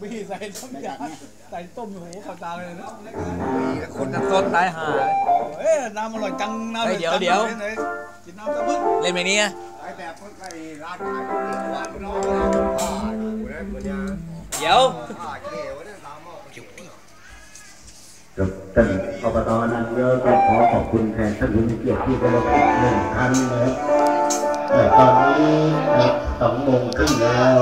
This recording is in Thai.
บีใส่ต้มยาใส่ต้มหูขับตาเลยนะคนน้ำต้นตายหาเอ้ยน้ำอร่อยจังน้ำเดี๋ยวเดี๋ยวกินน้ำกระเบื้องเล่นไปนี้ไอ้แบบคนไปร้านขายของที่วันน้องป้าอยู่เมือเดี๋ยวป้าเขียวได้สามหม้อจุดที่จุดตั้ อบตนันเยอะก็ขอขอบคุณแทนท่านผู้มีเกียรติที่ได้รับหนึ่งท่านนะแต่ตอนนี้สองโมงครึ่งแล้ว